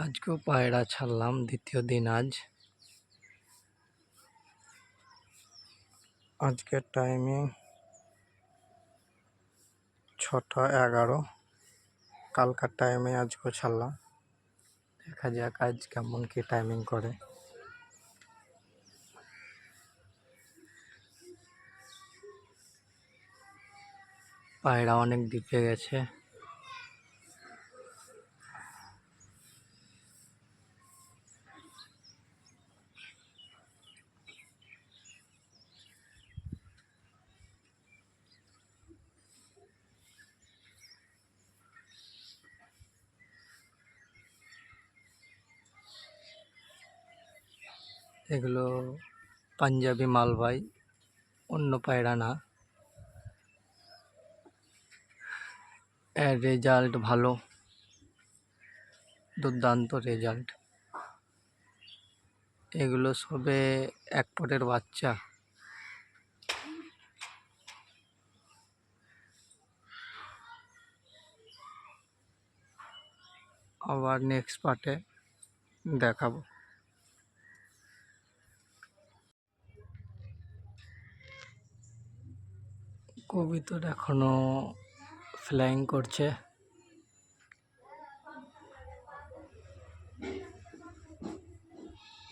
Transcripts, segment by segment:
আজকেও পায়রা ছাড়লাম, দ্বিতীয় দিন আজ। আজকের টাইমিং ছটা এগারো। কালকার টাইমে আজকেও ছাড়লাম। দেখা যাক আজ কেমন কি টাইমিং করে। পায়রা অনেক দ্বীপে গেছে। এগুলো পাঞ্জাবি মালবাই অন্য পায়রা না। এর রেজাল্ট ভালো। দুর্দান্ত রেজাল্ট এগুলো সবে এক পটের বাচ্চা। আবার নেক্সট পার্টে দেখাবো। কবিতর এখনও ফ্লাইং করছে।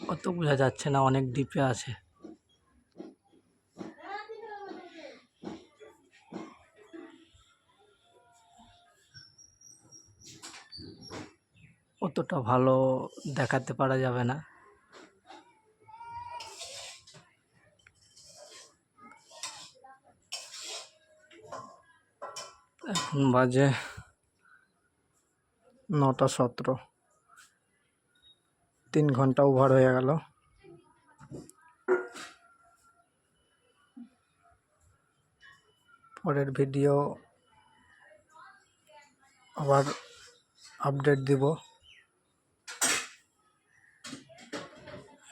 অত বোঝা যাচ্ছে না, অনেক ডিপে আছে। অতটা ভালো দেখাতে পারা যাবে না। এখন বাজে নটা সতেরো। তিন ঘণ্টা ওভার হয়ে গেল। পরের ভিডিও আবার আপডেট দিব।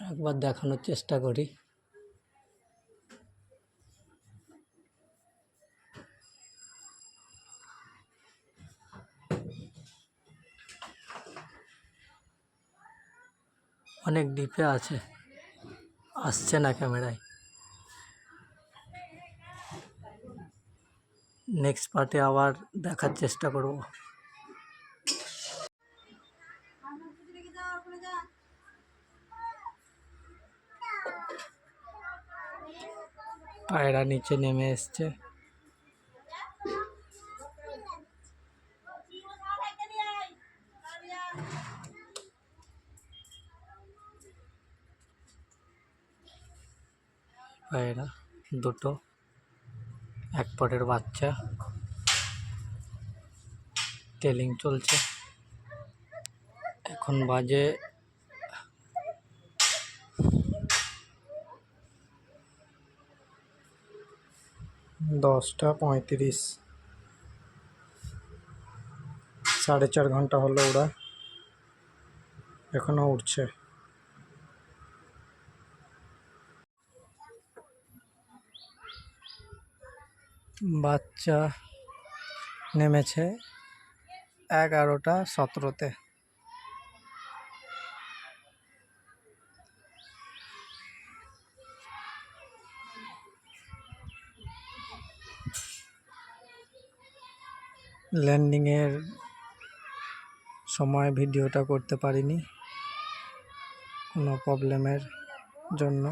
একবার দেখানোর চেষ্টা করি। অনেক ডিপে আছে। আসছে না ক্যামেরায়। নেক্সট পার্টে আবার দেখার চেষ্টা করব। পায়রা নিচে নেমে এসছে। পায়রা দুটো। এক পটের বাচ্চা। টেলিং চলছে। এখন বাজে দশটা পঁয়ত্রিশ। সাড়ে চার ঘণ্টা হলো ওরা। এখনও উঠছে। বাচ্চা নেমেছে এগারোটা সতেরোতে। ল্যান্ডিংয়ের সময় ভিডিওটা করতে পারিনি। কোনো প্রবলেমের জন্য।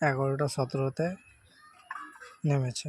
এগারোটা সতেরোতে নেমেছে।